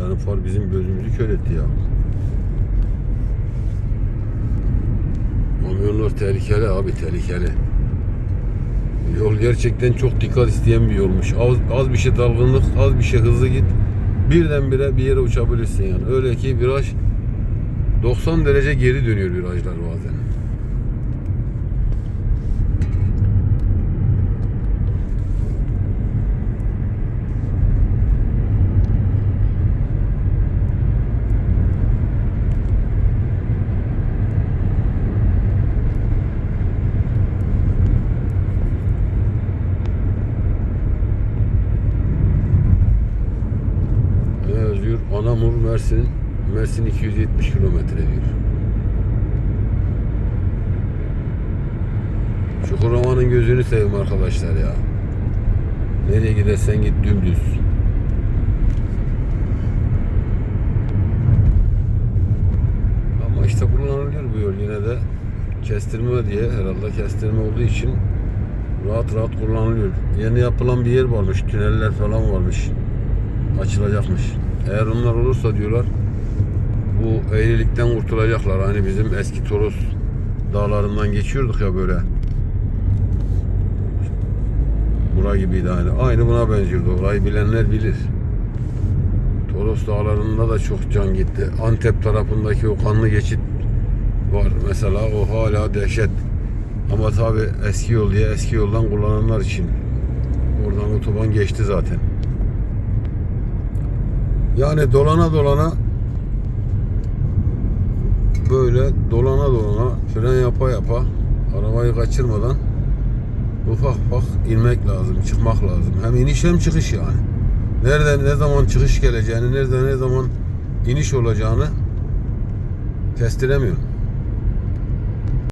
Kar bizim gözümüzü kör etti ya. Kamyonlar tehlikeli abi tehlikeli. Yol gerçekten çok dikkat isteyen bir yolmuş. Az, az bir şey dalgınlık, az bir şey hızlı git. Birdenbire bir yere uçabilirsin yani. Öyle ki viraj 90 derece geri dönüyor virajlar bazen. Ne yazıyor? Anamur Mersin Mersin 270 kilometre diyor. Çukurova'nın gözünü seveyim arkadaşlar ya. Nereye gidersen git dümdüz. Ama işte kullanılıyor bu yol yine de kestirme diye herhalde kestirme olduğu için rahat rahat kullanılıyor. Yeni yapılan bir yer varmış, tüneller falan varmış açılacakmış. Eğer onlar olursa diyorlar bu eğrilikten kurtulacaklar. Hani bizim eski Toros dağlarından geçiyorduk ya böyle. Bura gibiydi hani. Aynı buna benziyordu. Orayı bilenler bilir. Toros dağlarında da çok can gitti. Antep tarafındaki o kanlı geçit var mesela. O hala dehşet. Ama tabi eski yol diye eski yoldan kullananlar için. Oradan otoban geçti zaten. Yani dolana dolana böyle dolana dolana fren yapa yapa arabayı kaçırmadan ufak ufak inmek lazım, çıkmak lazım. Hem iniş hem çıkış yani. Nereden ne zaman çıkış geleceğini, nerede ne zaman iniş olacağını kestiremiyorum.